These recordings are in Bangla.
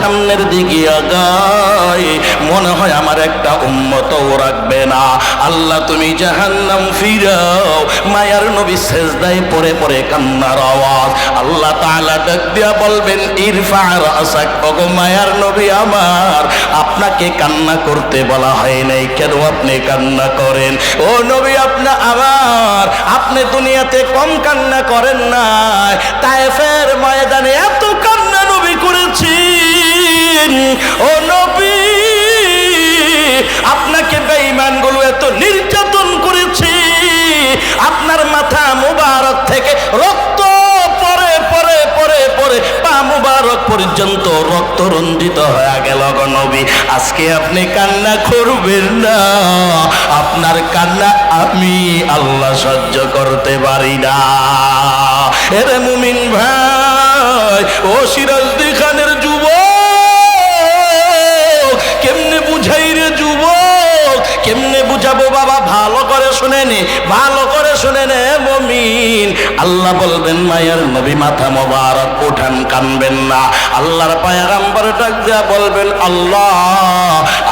সামনের দিকে আগায়, মনে হয় আমার একটা উম্মতও রাখবে না। আল্লাহ তুমি জাহান্নাম ফিরাও, মায়ার নবী সেজদায় পড়ে পড়ে কান্নার আওয়াজ। আল্লাহ তাআলা ডাক দিয়া বলবেন, ইরফা রাসাক ওগো মায়ার নবী আমার, আপনাকে কান্না করতে বলা হয় নাই, কেন আপনি কান্না করেন? ও নবী, আপনা আমার, আপনি দুনিয়াতে কম কান্না করেন না তায়েফের ময়দানে এত ও নবী, আপনাকে বেঈমানগুলো এত নির্যাতন করেছে, আপনার মাথা মুবারক থেকে রক্ত পরে পরে পরে পরে, পা মুবারক পর্যন্ত রক্ত রঞ্জিত হয়ে গেল নবী। আজকে আপনি কান্না করবেন না, আপনার কান্না আমি আল্লাহ সহ্য করতে পারি না। এরে মুমিন ভাই, ও সিরাজদি খানের যুবক কেমনে বুঝাবো বাবা? ভালো করে শুনে নে, ভালো করে শুনে নে, মমিন। আল্লাহ বলবেন, মায়ের নবী মাথা মোবারক, উঠান কানবেন না। আল্লাহর পায়াগাম্বার ডাক দেয়া বলবেন, আল্লাহ,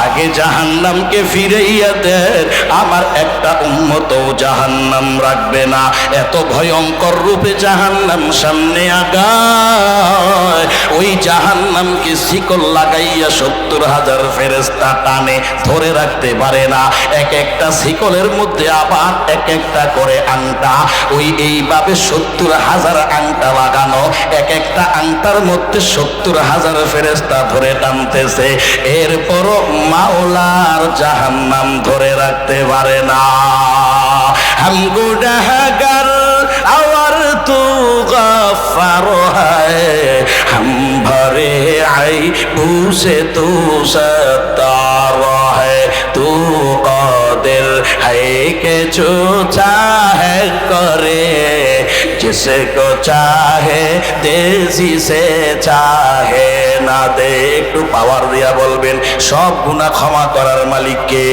আগে জাহান্নামকে ফিরাইয়া দেন, আমার একটা উন্মত জাহান্নাম রাখবে না। এত ভয়ঙ্কর রূপে জাহান্নাম সামনে আগায়। ওই জাহান্নামকে শিকল লাগাইয়া সত্তর হাজার ফেরেস্তা টানে, ধরে রাখতে পারে না। এক একটা শিকলের মধ্যে আবার এক একটা করে আংটা। ওই এইভাবে সত্তর হাজার আংটা লাগানো এক একটা আংটার মধ্যে সত্তর হাজার ফেরেস্তা ধরে টানতেছে। এরপরও মাওলার জাহান্নাম ধরে রাখতে পারে না। হামগু হাম ভরে আই বুঝে তু সত্তারা। के जो चाहे करे जिसको चाहे देसी से चाहे না দে একটু পাওয়ার দিয়া বলবেন সব গুণা ক্ষমা করার মালিককে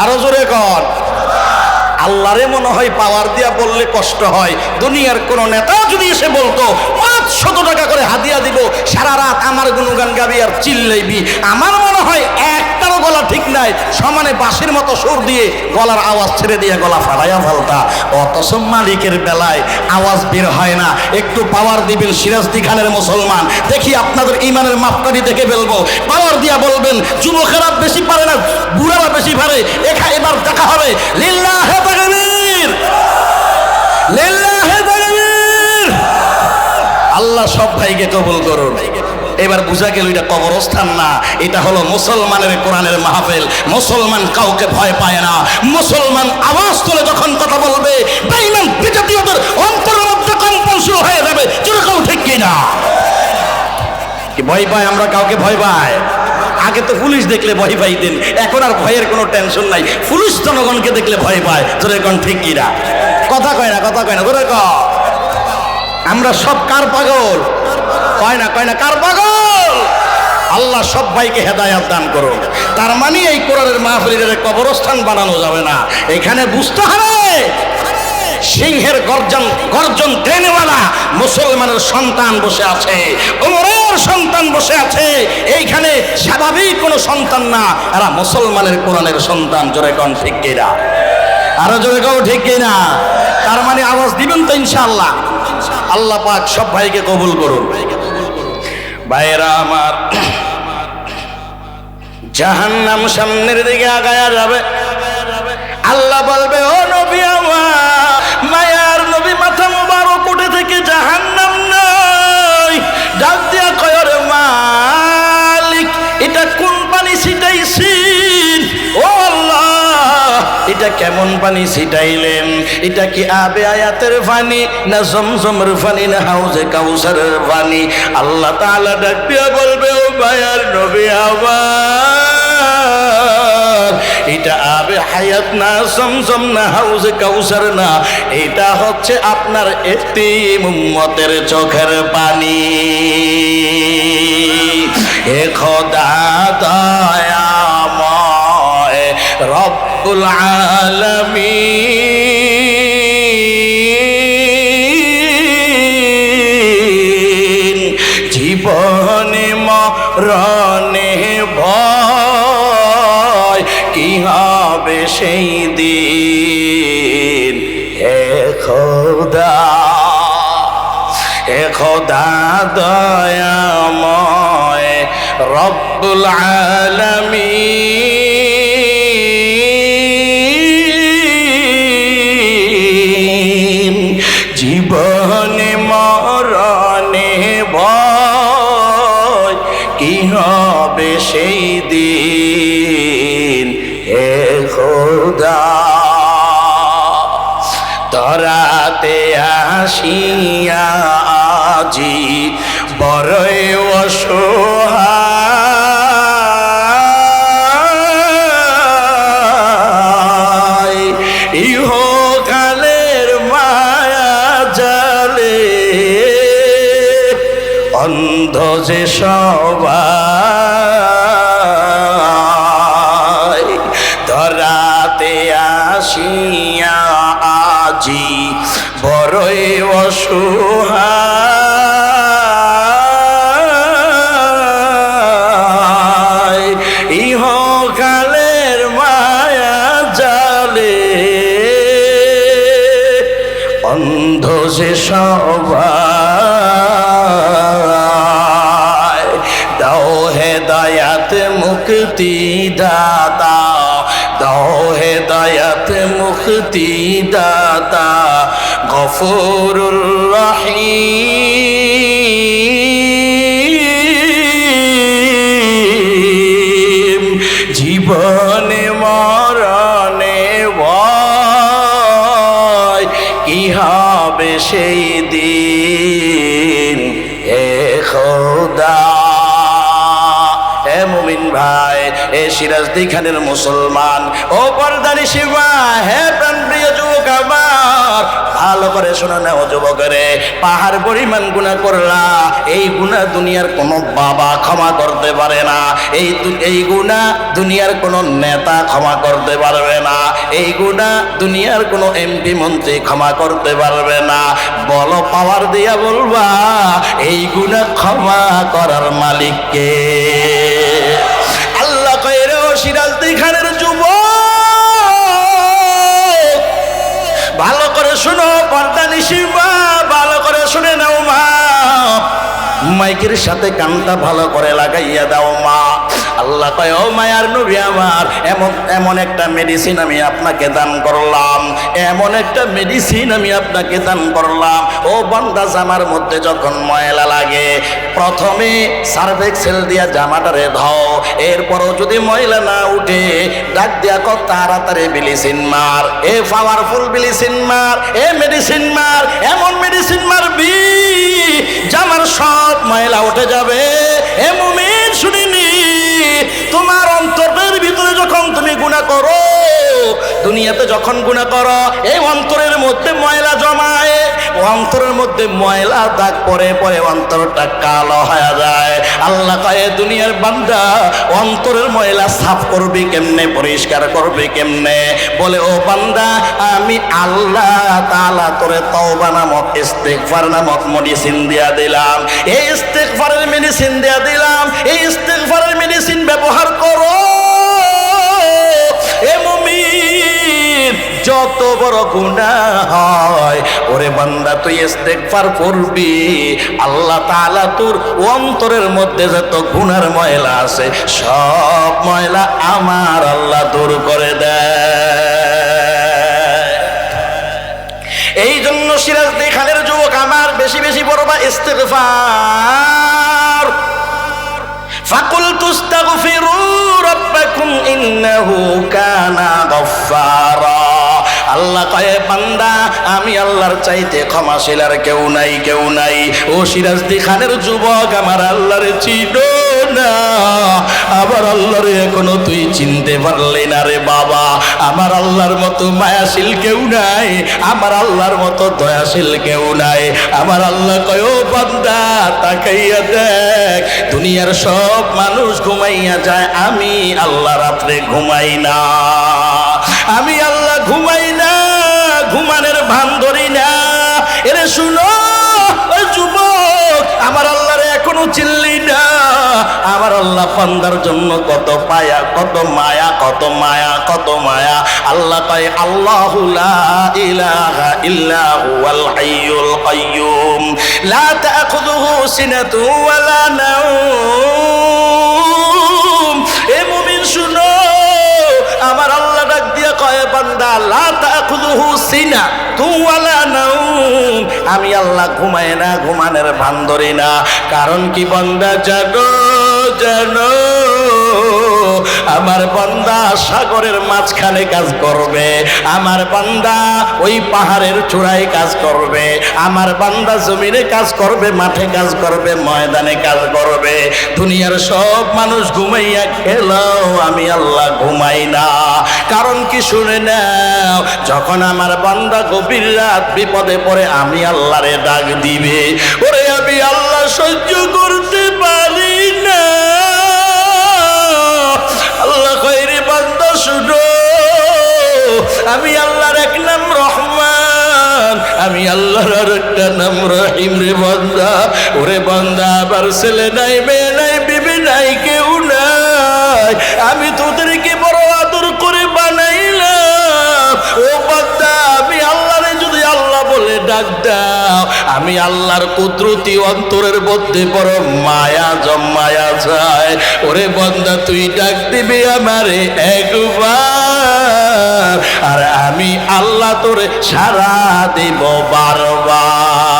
আরো জোরে কর আল্লাহরে মনে হয় পাওয়ার দিয়া বললে কষ্ট হয় দুনিয়ার কোন নেতা যদি এসে বলতো পাঁচশত টাকা করে হাদিয়া দিব সারা রাত আমার গুণগান গাবি আর চিল্লাইবি আমার মনে হয় একটারও গলা ঠিক নাই সমানে বাঁশির মতো সুর দিয়ে গলার আওয়াজ ছেড়ে দিয়ে গলা ফাটাইয়া ফেলতা। অথচ মালিকের বেলায় আওয়াজ বের হয় না। একটু পাওয়ার দিবেন সিরাজদি খানের মুসলমান। দেখি আপনাদের ইমানের মাপকাঠি দেখে ফেলব। পাওয়ার দিয়া বলবেন, যুবকেরা বেশি পারে না, বুড়ারা বেশি পারে। এখা এবার দেখা হবে। লিল্লাহে আল্লাহ সব ভাইকে কবুল করুন। এবার বুঝা গেল এটা কবরস্থান না, এটা হলো মুসলমানের কোরআনের মাহফিল। মুসলমান কাউকে ভয় পায় না। মুসলমান আওয়াজ তুলে যখন কথা বলবে বেঈমান বিজাতীয়দের অন্তরের মধ্যে কম্পন শুরু হয়ে যাবে। যেরকম ঠিক কিনা? কি ভয় পায়? আমরা কাউকে ভয় পায় আগে তো পুলিশ দেখলে ভয় পাইতেন এখন আর ভয়ের কোনো টেনশন নাই। পুলিশ জনগণকে দেখলে ভয় পায়। তোর এখন ঠিক কিনা? কথা কয় না, কথা কয় না তোরে আমরা সব কার পাগল? কয় না কয় না, কার পাগল? আল্লাহ সব ভাইকে হেদায়াত দান করুন তার মানে এই কোরআনের মাহফিলের কবরস্থান বানানো যাবে না। এখানে বুঝতে হবে, সিংহের গর্জন গর্জন ট্রেনেওয়ালা মুসলমানের সন্তান বসে আছে ওমরের সন্তান বসে আছে। এইখানে স্বাভাবিক কোনো সন্তান না, এরা মুসলমানের কোরআনের সন্তান, জোরে কন ঠিক কিনা? আরও জোরে কও ঠিক কিনা? তার মানে আওয়াজ দিবেন তো ইনশাআল্লাহ। আল্লাহ পাক সব ভাইকে কবুল করুন ভাইরা আমার জাহান্নাম সামনের দিকে আগায়া যাবে। আল্লাহ বলবে, ও নবী আমার, মায়ার নবী মাথা মোবারক উঠে থেকে জাহান্নাম নাই। ডাক দিয়া কয়রে মালিক, এটা কোন পানি ছিটাইছিন ও আল্লাহ, এটা কেমন পানি ছিটাইলেন? এটা কি আবে আয়াতের পানি না জমজমের পানি না হাউজে কাউসারের পানি আল্লাহ তাআলা ডাক দিয়া বলবে, ও মায়ার নবী আমার এটা আবে হায়াত না সমসম না, হাউজে কাউসার না। এটা হচ্ছে আপনার একটি মুম্মতের চোখের পানি। হে খোদা দয়াময় রব্বুল আলামিন। জীবনে মা সেই দিন। হে খোদা হে খোদা দয়াময় রব্বুল আলামিন। আসিয়া আজি বড়ই অসহায়। ইহকালের মায়া জালে অন্ধ যে সবাই অসহায় গফুরুর রহিম। জীবনে মরণে ভয়, কি হবে সেই দিন? হে খোদা। মুমিন ভাই, এ সিরাজদি খানের মুসলমান। ও পর্দানি শিবা, হে ভালো করে শোনো না ও যুবকরে। পাহাড় পরিমাণ গুণা করলা, এই গুণা দুনিয়ার কোনো বাবা ক্ষমা করতে পারে না। এই এই গুণা দুনিয়ার কোনো নেতা ক্ষমা করতে পারবে না। এই গুণা দুনিয়ার কোনো এমপি মন্ত্রী ক্ষমা করতে পারবে না। বলো পাওয়ার দিয়া বলবা, এই গুণা ক্ষমা করার মালিককে আল্লাহ কয়ের সিরাজ খানের যুব ভালো করে শুনো মাইকের সাথে কানটা ভালো করে লাগাইয়া দাও মা। আল্লাহ কয়, ও মায়ার নবী আমার, এমন এমন একটা মেডিসিন আমি আপনাকে দান করলাম, এমন একটা মেডিসিন আমি আপনাকে দান করলাম। ও বন্দা, জামার মধ্যে যখন ময়লা লাগে, প্রথমে সার্ভেক্সেল দিয়া জামাটারে ধাও, এরপরও যদি ময়লা না উঠে, ডাক দিয়া কত তাড়াতাড়ি বিলিসিন মার, এ পাওয়ারফুল বিলিসিন মার, এ মেডিসিন মার, এমন মেডিসিন মার মারবি, জামার সব ময়লা উঠে যাবে। এ মুমিন শুনিনি তোমার অন্তরের ভিতরে যখন তুমি গুণা করো, দুনিয়াতে যখন গুণা করো, এই অন্তরের মধ্যে ময়লা জমায়। অন্তরের মধ্যে ময়লা দাগ পরে পরে অন্তরটা কালো হয়ে যায়। আল্লাহ কয়ে দুনিয়ার বান্দা, অন্তরের ময়লা সাফ করবি কেমনে, পরিষ্কার করবি কেমনে? বলে, ও বান্দা, আমি আল্লাহ তালা তোরে তওবা নামক ইস্তেগফার নামক মেডিসিন দিয়া দিলাম। এই ইস্তেগফারের মেডিসিন দিয়া দিলাম। এই ইস্তেগফারের মেডিসিন ব্যবহার করো। যত বড় গুণা হয়, ওরে বান্দা, তুই ইস্তেকফার করবি। আল্লাহ তাআলা তোর অন্তরের মধ্যে যত গুনার ময়লা আছে, সব ময়লা আমার আল্লাহ দূর করে দেয়। এই জন্য সিরাজ খানের যুবক আমার বেশি বেশি বড় বা ইস্তেকফার ফাকুল তুস্তাগফিরু রাব্বাকুম ইন্নাহু কানা গফফারা। আল্লাহ কয়ে বান্দা, আমি আল্লাহর চাইতে ক্ষমাশীল আর কেউ নাই কেউ নাই। ও সিরাজদি খানের যুবক, আমার আল্লাহর চিন না। আবার আল্লাহরে এখনও তুই চিনতে পারলি না রে বাবা। আমার আল্লাহর মতো মায়াশীল কেউ নাই, আমার আল্লাহর মতো দয়াশীল কেউ নাই। আমার আল্লাহ কয় বান্দা, তাকাইয়া দেখ, দুনিয়ার সব মানুষ ঘুমাইয়া যায়, আমি আল্লাহ রাত্রে ঘুমাই না। আমি আল্লাহ ঘুমাই ভান ধরি না। এরে শুনো যুবক, আমার আল্লাহরে এখনও চিল্লি না। আমার আল্লাহ বান্দার জন্য কত পায়া, কত মায়া কত মায়া কত মায়া। আল্লাহ কয়, আল্লাহু ইলাহা ইল্লা হুয়াল হাইয়ুল কাইয়্যুম লা তাখুযুহু সিনাতু ওয়ালা নাওম। লা তাখুযুহু সিনা তু ওয়ালা নাওম। আমি আল্লাহ ঘুমায় না, ঘুমানের ভান ধরি না। কারণ কি বান্দা? জানো জানো। আমার বান্দা সাগরের মাঝখানে কাজ করবে, আমার বান্দা ওই পাহাড়ের চূড়ায় কাজ করবে, আমার বান্দা জমিনে কাজ করবে, মাঠে কাজ করবে, ময়দানে কাজ করবে। দুনিয়ার সব মানুষ ঘুমাইয়া খেলাও, আমি আল্লাহ ঘুমাই না। কারণ কি শুনে নাও, যখন আমার বান্দা গভীর রাত বিপদে পড়ে, আমি আল্লাহরে ডাক দিবে। ওরে আমি আল্লাহ সহ্য করতে আমি আল্লাহর এক নাম রহমান। আমি আল্লাহর আর একটা নাম রহিম রে বন্দা। ওরে বান্দা, আবার ছেলে নাই, মেয়ে নাই, বিবি নাই, কেউ নাই। আমি তোদেরকে বড় আদর করে বানাইলাম। ও বান্দা, আমি আল্লাহরে যদি আল্লাহ বলে ডাক দাও, আমি আল্লাহর কুদরতি অন্তরের মধ্যে বড় মায়া জমায়া যায়। ওরে বন্দা, তুই ডাক দিবি আমারে একবার। আর আমি আল্লাহ তোরে সারা দিব বারবার।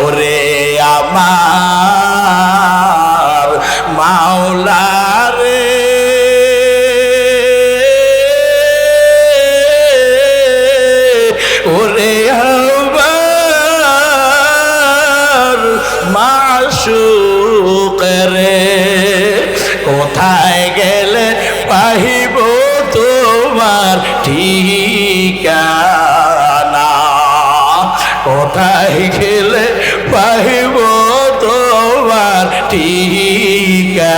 ওরে আমার মাওলা খেলে পাহিব তোমার ঠিকানা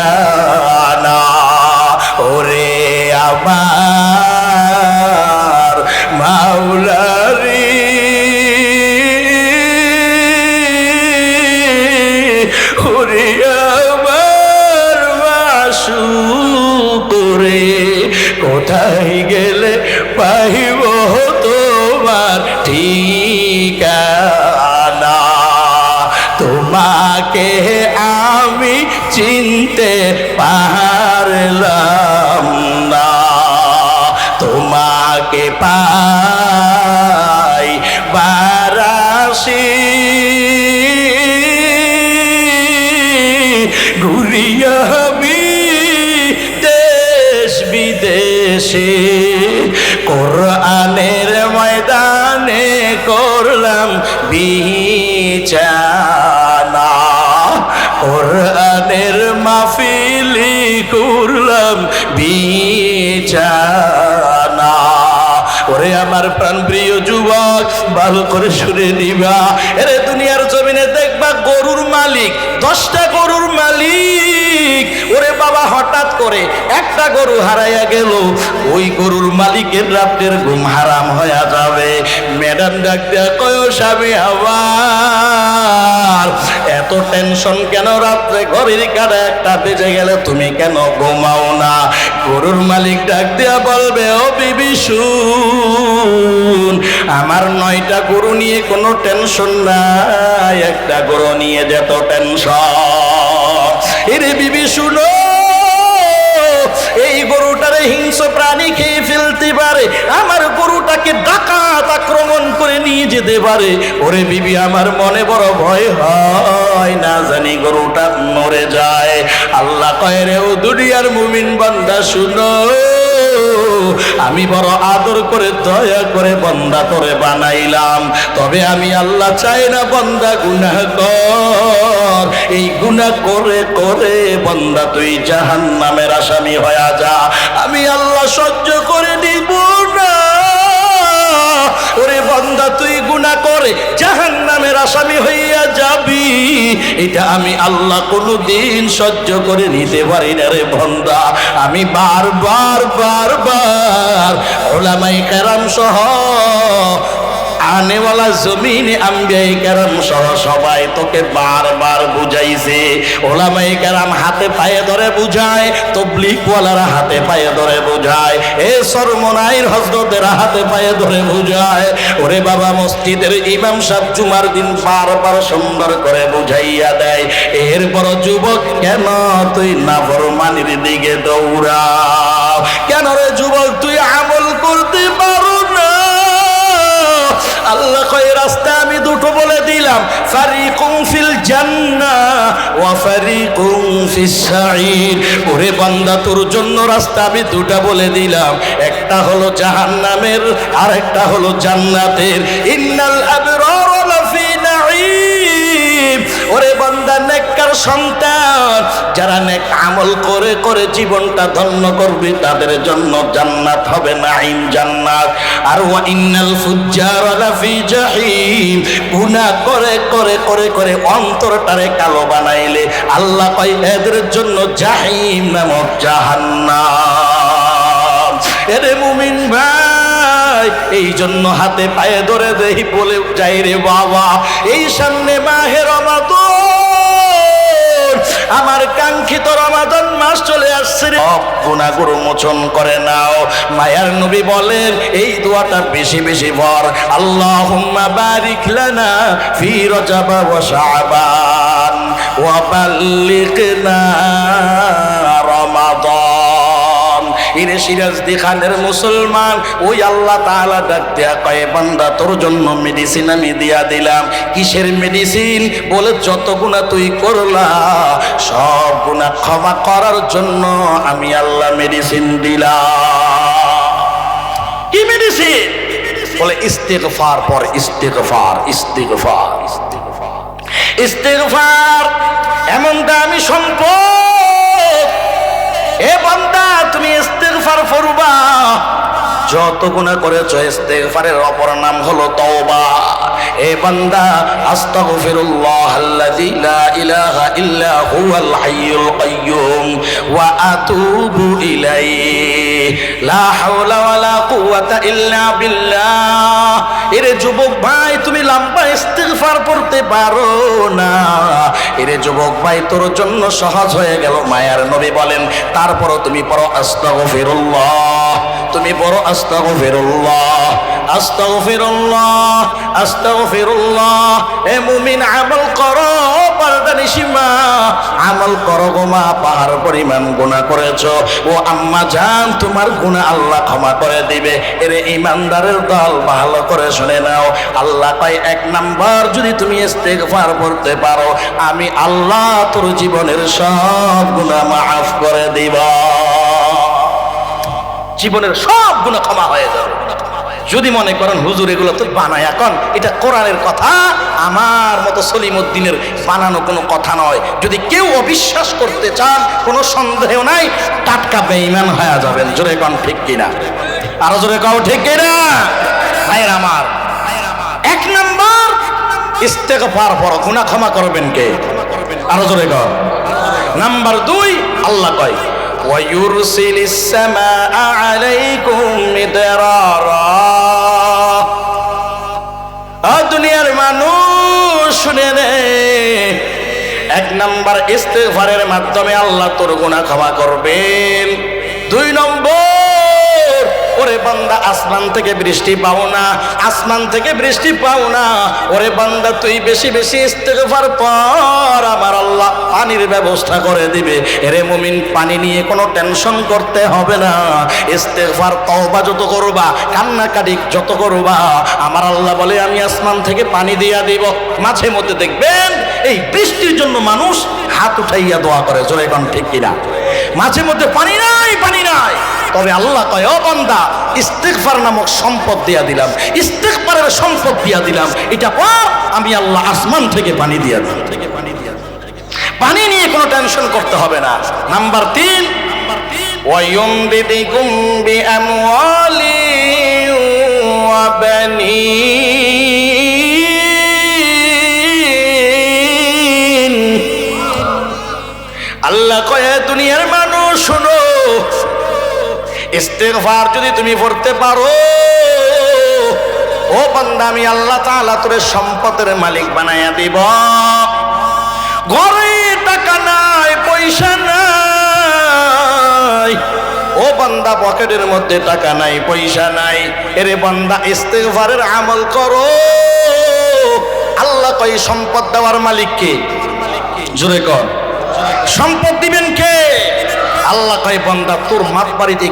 চিনতে পারলাম না। তোমাকে পাই বারাসি। ঘুরিয়া দেশ বিদেশে। কোরআনের ময়দানে করলাম বিছানা। কোরআনের মাহফিলি করলাম বিছানা ওরে আমার প্রাণ প্রিয় যুবক, ভালো করে শুনে এরে দুনিয়ার জমিনে দেখবা গরুর মালিক, দশটা গরুর মালিক। ওরে বাবা, হঠাৎ করে একটা গরু হারাইয়া গেল। ওই গরুর মালিকের ঘুম হারাম হয়ে যাবে। ম্যাডাম ডাক দেয়া কয় স্বামী আবার টেনশন কেন? রাত্রে ঘরের কাটা একটা বেজে গেলে তুমি কেন ঘুমাও না? গরুর মালিক ডাক দেয়া বলবে, ও বিবি আমার নয়টা গরু নিয়ে কোনো টেনশন নাই, একটা গরু নিয়ে যেত টেনশন এরে বিবি এই গরুটারে হিংস্র প্রাণী খেয়ে ফেলতে পারে, আমার গরুটাকে ডাকাত আক্রমণ করে নিয়ে যেতে পারে। ওরে বিবি, আমার মনে বড় ভয় হয়, না জানি গরুটা মরে যায়। আল্লাহ কয় রে ও দুনিয়ার মুমিন বান্দা, শুনো। আমি বড় আদর করে, দয়া করে বন্দা তোরে বানাইলাম। তবে আমি আল্লাহ চাই না বন্দা গুনাহ কর। এই গুনাহ করে করে বন্দা তুই জাহান নামের আসামি হয়ে যা। আমি আল্লাহ সহ্য করে নিব গুনাহ করে জাহান নামের আসামি হইয়া যাবি। এটা আমি আল্লাহ কোনোদিন সহ্য করে নিতে পারি না রে বন্দা। আমি বারবার বারবার ওলামাই কারাম সহ আনেওয়ালা জমিনে আম্বিয়াই কেরাম সহ সবাই তোকে বারবার বুঝাইছে। ওলামাই কেরাম হাতে পায়ে ধরে বুঝায় তবলিকওয়ালারা হাতে পায়ে ধরে বুঝায়, এ সরমনাইর হজরতের হাতে পায়ে ধরে বুঝায়। ওরে বাবা, মসজিদের ইমাম সাহেব জুমার দিন বারবার সুন্দর করে বুঝাইয়া দেয়। এরপর যুবক, কেন তুই নাফরমানির দিকে দৌড়াও কেন রে যুবক, তুই আমল দিলাম ওরে বান্দা, তোর জন্য রাস্তা আমি দুটা বলে দিলাম। একটা হলো জাহান্নামের আর একটা হলো জান্নাতের। ইন্নাল আবরার লাফি ওরে বান্দা, নেককার সন্তান যারা নেক আমল করে করে জীবনটা ধন্য করবে, তাদের জন্য জান্নাত হবে নাঈম জান্নাত। আর ওয়া ইন্নাল ফুজ্জার লাফি জাহিম। গুনাহ করে করে করে করে অন্তরটারে কালো বানাইলে আল্লাহ কয়, এদের জন্য জাহিম নামক জাহান্নাম। এরে মুমিন ভাই, এই জন্য হাতে পায়ে ধরে দেই বলে যাই রে বাবা। এই সামনে মাহের আমার কাঙ্ক্ষিত রমাদান মাস চলে আসছে রে। সব গুণাগুরু মোচন করে নাও। মায়ার নবী বলেন, এই দোয়াটা বেশি বেশি ভর। আল্লাহুম্মা বারিক লানা ফি রজাবা ওয়া শাবান, ওয়া বাল্লিগনা ইরে সিরাজদি খানের মুসলমান, ওই আল্লাহ তাআলা ডাক কয়ে, বান্দা, তোর জন্য মেডিসিন আমি দিয়া দিলাম। কিসের মেডিসিন বলে, যত গুণা তুই করলা, সব গুণা ক্ষমা করার জন্য আমি আল্লাহ মেডিসিন দিলাম। কি মেডিসিন বলে, ইস্তেগফার পর ইস্তেগফার ইস্তেগফার ইস্তেগফার এমন দামি সম্পদ এ বান্দা তুমি ইস্তেগফার করবা। যত গুনাহ করেছ ইস্তেগফারের অপর নাম হলো তওবা। এ বান্দা, আস্তাগফিরুল্লাহ আল্লাযী লা ইলাহা ইল্লা হুয়াল হাইয়ুল কাইয়্যুম ওয়া আতুবু ইলাইহি। লা হাওলা ওয়ালা কুওয়াতা ইল্লা বিল্লাহ। এরে যুবক ভাই, তুমি লম্বা ইস্তেগফার পড়তে পারো না। এরে যুবক ভাই, তোর জন্য সহজ হয়ে গেল, মায়ার নবী বলেন, তারপরও তুমি পড়ো আস্তাগফিরুল্লাহ। তুমি পড়ো আস্তাগফিরুল্লাহ আস্তাগফিরুল্লাহ আস্তাগফিরুল্লাহ। এ মুমিন আমল করো, পারদানি সীমা। আমল করো গো মা, পাহাড় পরিমাণ গুনাহ করেছ। ও আম্মা জান, তোমার গুনাহ আল্লাহ ক্ষমা করে দিবে। এরে ইমানদারের দল ভালো করে শুনে নাও। আল্লাহ কয় এক নাম্বার, যদি তুমি ইস্তেগফার করতে পারো, আমি আল্লাহ তোর জীবনের সব গুনাহ মাফ করে দিবা। জীবনের সব গুণ ক্ষমা হয়ে যাবে। যদি মনে করেন, হুজুর, এগুলো তো বানায় এখন। এটা কোরআনের কথা। আমার মতো সলিমুদ্দিনের বানানো কোনো কথা নয়। যদি কেউ অবিশ্বাস করতে চান, কোনো সন্দেহ নাই, টাটকা বেঈমান হয়ে যাবেন। জোরে কন ঠিক কিনা? আরও জোরে কও ঠিক কিনা? ভাইয়ের আমার, এক নাম্বার, ইস্তেগফার পর গুনাহ ক্ষমা করবেন কে? আরও জোরে কও। নাম্বার দুই, আল্লাহ কয় ويرسل السماء عليكم مدرارا দুনিয়ার মানুষ শুনে নে এক নাম্বার ইস্তেগফারের মাধ্যমে আল্লাহ তোর গুনাহ ক্ষমা করবেন দুই নম্বর ওরে বান্দা, আসমান থেকে বৃষ্টি পাও না। আসমান থেকে বৃষ্টি পাও না। ওরে বান্দা, তুই বেশি বেশি ইস্তেগফার পর আমার আল্লাহ পানির ব্যবস্থা করে দিবে। এরে মুমিন, পানি নিয়ে কোনো টেনশন করতে হবে না। ইস্তেগফার, তওবা যত করবা, কান্নাকাটি যত করবা, আমার আল্লাহ বলে, আমি আসমান থেকে পানি দিয়া দিব। মাঝে মধ্যে দেখবেন, এই বৃষ্টির জন্য মানুষ হাত উঠাইয়া দোয়া করে। জোরে কোন, ঠিক কিনা? মাঝে মধ্যে পানি নাই পানি নাই তবে আল্লাহ কয় ও বান্দা ইস্তেগফার নামক সম্পদ দিয়া দিলাম ইস্তেগফারের সম্পদ দিয়া দিলাম এটা পর আমি আল্লাহ আসমান থেকে পানি দিয়া দিলাম থেকে পানি দিয়া পানি নিয়ে কোনো টেনশন করতে হবে না নাম্বার তিন ويمددكم بأموال وبنين ইস্তেগফার যদি তুমি পড়তে পারো, ও বান্দা, আমি আল্লাহ তাআলা তোরে সম্পদের মালিক বানাইয়া দিব। ঘরে টাকা নাই, পয়সা নাই। ও বান্দা, পকেটের মধ্যে টাকা নাই, পয়সা নাই। এরে বান্দা, ইস্তেগফারের আমল করো। আল্লাহ কই সম্পদ দেওয়ার মালিককে জোরে কর সম্পদ দিবেন কে? আল্লাহ কয়, বান্দা, তোর মাত বাড়িতে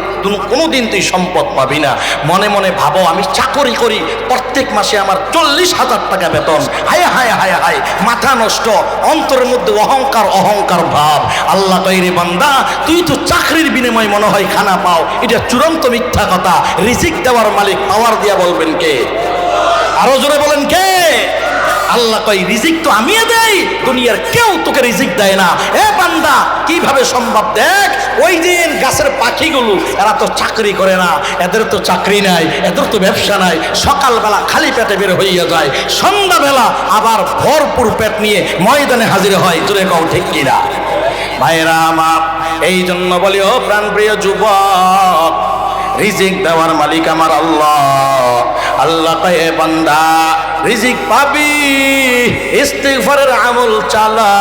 কোনোদিন তুই সম্পদ পাবি না। মনে মনে ভাবো, আমি চাকরি করি, প্রত্যেক মাসে আমার চল্লিশ হাজার টাকা বেতন। হায় হায় হায় হায়, মাথা নষ্ট, অন্তরের মধ্যে অহংকার অহংকার ভাব। আল্লাহ কয়, রে বান্দা, তুই তো চাকরির বিনিময় মনে হয় খানা পাও। এটা চূড়ান্ত মিথ্যা কথা। রিজিক দেওয়ার মালিক, পাওয়ার দিয়া বলবেন কে? আরও জোরে বলেন কে? আল্লাহ কই রিজিক তো আমি দেই, দুনিয়ার কেউ তোকে রিজিক দেয় না। এ বান্দা, কীভাবে সম্ভব দেখ, ওই দিন গাছের পাখিগুলো, এরা তো চাকরি করে না, এদের তো চাকরি নাই, এদের তো ব্যবসা নাই, সকালবেলা খালি পেটে বের হইয়া যায়, সন্ধ্যাবেলা আবার ভরপুর পেট নিয়ে ময়দানে হাজির হয়। জোরে কও, ঠিক কিনা ভাইরা আমার, এই জন্য বলি, ও প্রাণপ্রিয় যুবক, রিজিক দেওয়ার মালিক আমার আল্লাহ। আল্লাহ কয়ে বান্দা রিজিক পাবি, ইস্তেগফারের আমল চালা।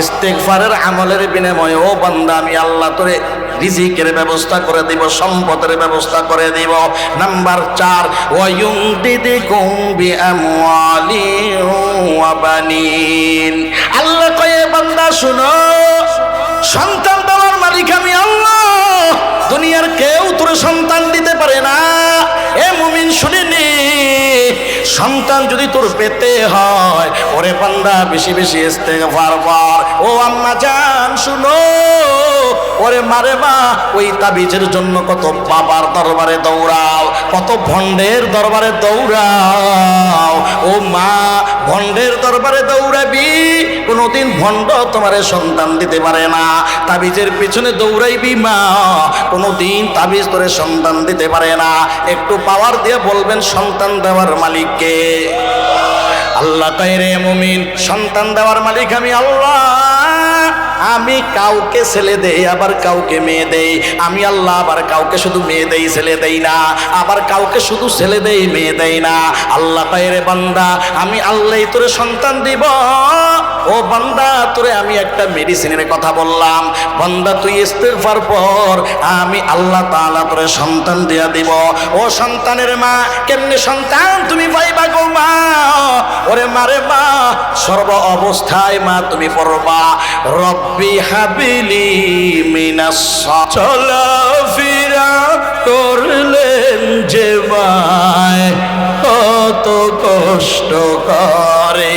ইস্তেগফারের আমলের বিনিময়ে, ও বান্দা, আমি আল্লাহ তোরে রিজিকের ব্যবস্থা করে দিব, সম্পদের ব্যবস্থা করে দিব। নাম্বার চার ওয়ুং দিদি কুম্বি আল্লাহ কয়ে, বান্দা, শুনো, সন্তান দেওয়ার মালিক আমি আল্লাহ। দুনিয়ার কেউ তোর সন্তান দিতে পারে না। এ মুমিন শুনিনি সন্তান যদি তোর পেতে হয়, ওরে পান্ডা বেশি বেশি ইস্তেগফার কর। ও আম্মা জান, শুনো। ওরে মারে মা, ওই তাবিজের জন্য কত বাবার দরবারে দৌড়াও, কত ভণ্ডের দরবারে দৌড়াও। ও মা, ভণ্ডের দরবারে দৌড়াবি, কোনোদিন ভণ্ড তোমারে সন্তান দিতে পারে না। তাবিজের পিছনে দৌড়াইবি মা, কোনোদিন তাবিজ তোরে সন্তান দিতে পারে না। একটু পাওয়ার দিয়ে বলবেন, সন্তান দেওয়ার মালিককে আল্লাহ কাইরে মুমিন, সন্তান দেওয়ার মালিক আমি আল্লাহ। আমি কাউকে ছেলে দেই, আবার কাউকে মেয়ে দেই। আমি আল্লাহ, আবার কাউকে শুধু মেয়ে দেই, ছেলে দেই না। আবার কাউকে শুধু ছেলে দেই, মেয়ে দেই না। আল্লাহ কাইরে বান্দা, আমি আল্লাহ তোরে সন্তান দিব। ও বান্দা, তোরে আমি একটা মেডিসিনের কথা বললাম। বান্দা, তুই ইস্তেগফার পর, আমি আল্লাহ তাআলা তোরে সন্তান দিয়া দিব। ও সন্তানের মা, কেমনে সন্তান তুমি পাইবা গো মা? ওরে মারে মা, সর্ব অবস্থায় মা তুমি পড়বা। রব্বি হাবিলি মিনাস চলা ফিরা করলেন যে মায়, কত কষ্ট করে।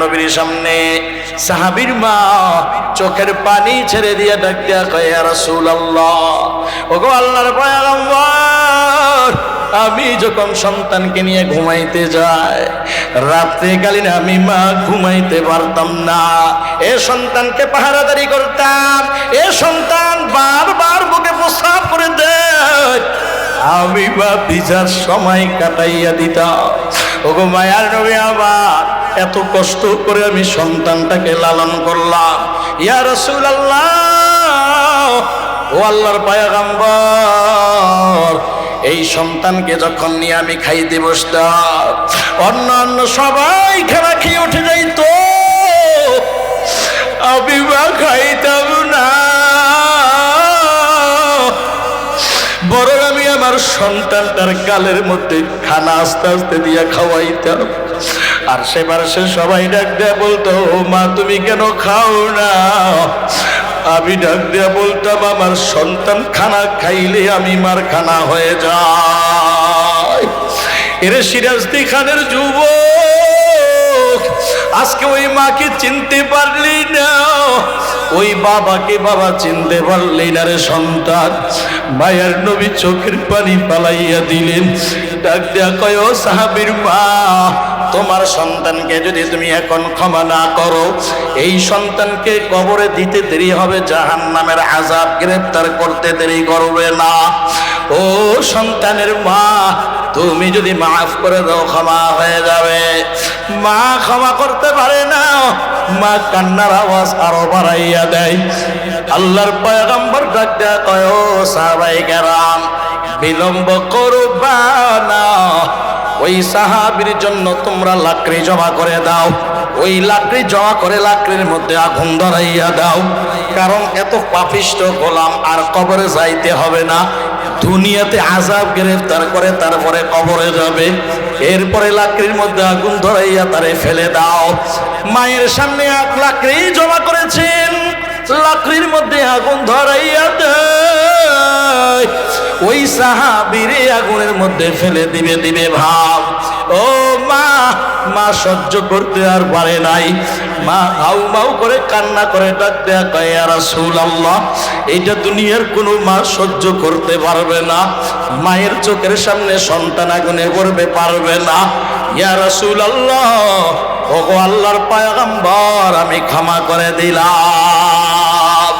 নবীর সামনে সাহাবির মা চোখের পানি ছেড়ে দিয়ে ডাক দিয়া কয় রসুল আল্লাহ ওগো আল্লাহর আমি যখন সন্তানকে নিয়ে ঘুমাইতে যাই, রাত্রিকালীন আমি মা ঘুমাইতে পারতাম না। এ সন্তানকে পাহারাদারি করতাম, এ সন্তান বারবার বুকে প্রস্তাব করে দেয়। আমি বা বিচার সময় কাটাইয়া দিতাম। ওগো মায়ার নবী আবার এত কষ্ট করে আমি সন্তানটাকে লালন করলাম। ইয়া রসুল আল্লাহ ও আল্লাহর পায়াগাম্বর, এই সন্তানকে যখন নিয়ে আমি খাইতে বসতাম অন্য অন্য সবাই খেলা খেয়ে উঠে যাইতো। আমি বা খাইতাম সন্তানটার গালের মধ্যে খানা আস্তে আস্তে দিয়া খাওয়াইত আর সেবার সে সবাই ডাক দেয়া বলতো, "ও মা, তুমি কেন খাও না? আমি ডাক দেয়া বলতাম, আমার সন্তান খানা খাইলে আমি মার খানা হয়ে যায় এরে সিরাজদি খানের যুবক! আজকে ওই মাকে চিনতে পারলি না। ওই বাবাকে বাবা চিনতে পারলি না রে সন্তান। মায়ের নবী চোখের পানি পালাইয়া দিলেন। ডাক কয়, ও সাহাবীর মা, তোমার সন্তানকে যদি তুমি এখন ক্ষমা না করো, এই সন্তানকে কবরে দিতে দেরি হবে জাহান নামের আজাব গ্রেফতার করতে দেরি করবে না। ও সন্তানের মা, তুমি যদি মাফ করে দাও, ক্ষমা হয়ে যাবে। মা ক্ষমা করতে পারে না। মা কান্নার আওয়াজ আরও বাড়াইয়া দেয়। আল্লাহর পয়গম্বর ডাক দেয়া কয় সাহাবাই বিলম্ব করবা না। ওই সাহাবির জন্য তোমরা লাকড়ি জমা করে দাও। ওই লাকড়ি জমা করে লাকড়ির মধ্যে আগুন ধরাইয়া দাও। কারণ এত পাপিষ্ট গোলাম আর কবরে যাইতে হবে না। দুনিয়াতে আজাব গ্রেফতার করে তারপরে কবরে যাবে। এরপরে লাকড়ির মধ্যে আগুন ধরাইয়া তারে ফেলে দাও। মায়ের সামনে এক লাকড়ি জমা করেছেন। লাকড়ির মধ্যে আগুন ধরাইয়া দেয়। ওই সাহাবিরে আগুনের মধ্যে ফেলে দিবে দিবে ভাব। ও মা মা সহ্য করতে আর পারে নাই। মা হাউ মাউ করে কান্না করে ডাক দেয়া কয় আর রাসূল আল্লাহ এইটা দুনিয়ার কোনো মা সহ্য করতে পারবে না। মায়ের চোখের সামনে সন্তান আগুনে পড়বে, পারবে না। ইয়া রাসূল আল্লাহ ওগো আল্লাহর পায়গাম্বর, আমি ক্ষমা করে দিলাম।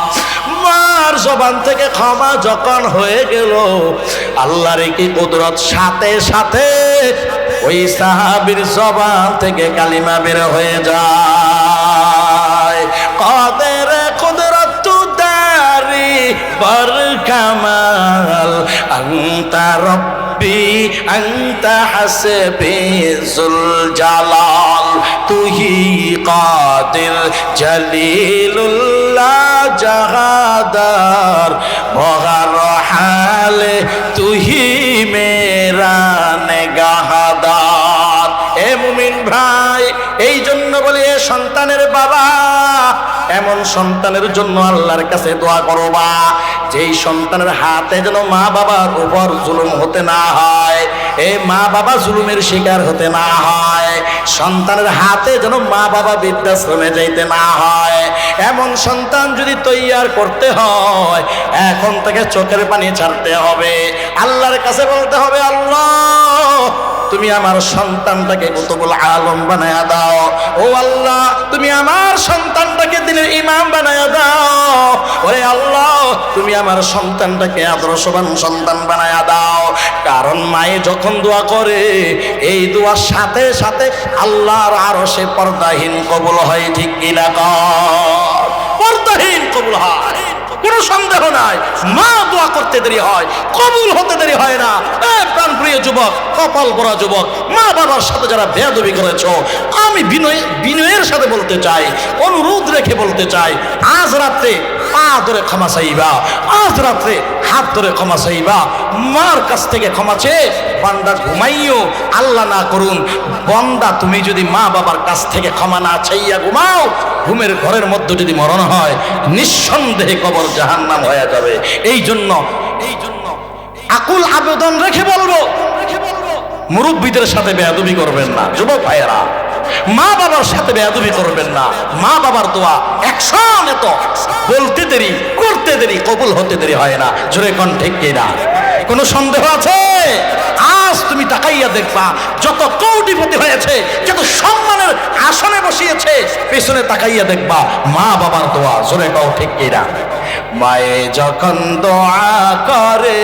মার জবান থেকে ক্ষমা যখন হয়ে গেল, আল্লাহর কি কুদরত সাথে সাথে ওই সাহাবীর জবান থেকে কালিমা বের হয়ে যায়। কদের কুদরত দারি বর কামাল, আন্তা রব্বি, আন্তা হাসবি জুল জালাল তুহি কাদির জলিলুল্লাহ জাহাদার বগার হালে এমন সন্তানের জন্য আল্লাহর কাছে দোয়া করো বা যেই সন্তানের হাতে যেন মা বাবার উপর জুলুম হতে না হয় এই মা বাবা জুলুমের শিকার হতে না হয়, সন্তানের হাতে যেন মা বাবা বৃদ্ধাশ্রমে যাইতে না হয়, এমন সন্তান যদি তৈয়ার করতে হয়, এখন থেকে চোখের পানি ছাড়তে হবে, আল্লাহর কাছে বলতে হবে, আল্লাহ তুমি আমার সন্তানটাকে কুতুবুল আলম বানায়া দাও। ও আল্লাহ, তুমি আমার সন্তানটাকে দিনের ইমাম বানায়া দাও। ওরে আল্লাহ, তুমি আমার সন্তানটাকে আদর্শবান সন্তান বানায়া দাও। কারণ মায়ে যখন দোয়া করে, এই দোয়ার সাথে সাথে আল্লাহর আরও সে পর্দাহীন কবুল হয়, ঠিক কিনা পর্দাহীন কবুল হয়। কোনো সন্দেহ নাই। মা দোয়া করতে দেরি হয়, কবুল হতে দেরি হয় না। প্রাণ প্রিয় যুবক, কপাল বড়া যুবক, মা বাবার সাথে যারা বেয়াদবি করেছ, আমি বিনয় বিনয়ের সাথে বলতে চাই, অনুরোধ রেখে বলতে চাই, আজ রাত্রে পা ধরে ক্ষমা চাইবা, আজ রাত্রে হাত ধরে ক্ষমা চাইবা, মার কাছ থেকে ক্ষমা চেয়ে বান্দা ঘুমাইও, আল্লাহ না করুন, বন্দা তুমি যদি মা বাবার কাছ থেকে ক্ষমা না চাইয়া ঘুমাও, ঘুমের ঘরের মধ্যে যদি মরণ হয়, নিঃসন্দেহে কবর জাহান্নাম হয়ে যাবে। এই জন্য এই জন্য আকুল আবেদন রেখে বলব রেখে বলব মুরব্বীদের সাথে বেয়াদবি করবেন না, যুবক ভাইয়েরা। মা বাবার সাথে বেয়াদবি করবেন না। মা বাবার দোয়া একশন এত। বলতে দেরি, করতে দেরি, কবুল হতে দেরি হয় না। জোরে কন ঠিক না কোনো সন্দেহ আছে? আজ তুমি তাকাইয়া দেখবা, যত কৌটিপতি হয়েছে, যত সম্মানের আসনে বসিয়েছে, পেছনে তাকাইয়া দেখবা, মা বাবার দোয়া, জোরে কও ঠিক কিনা? মায়ে যখন দোয়া করে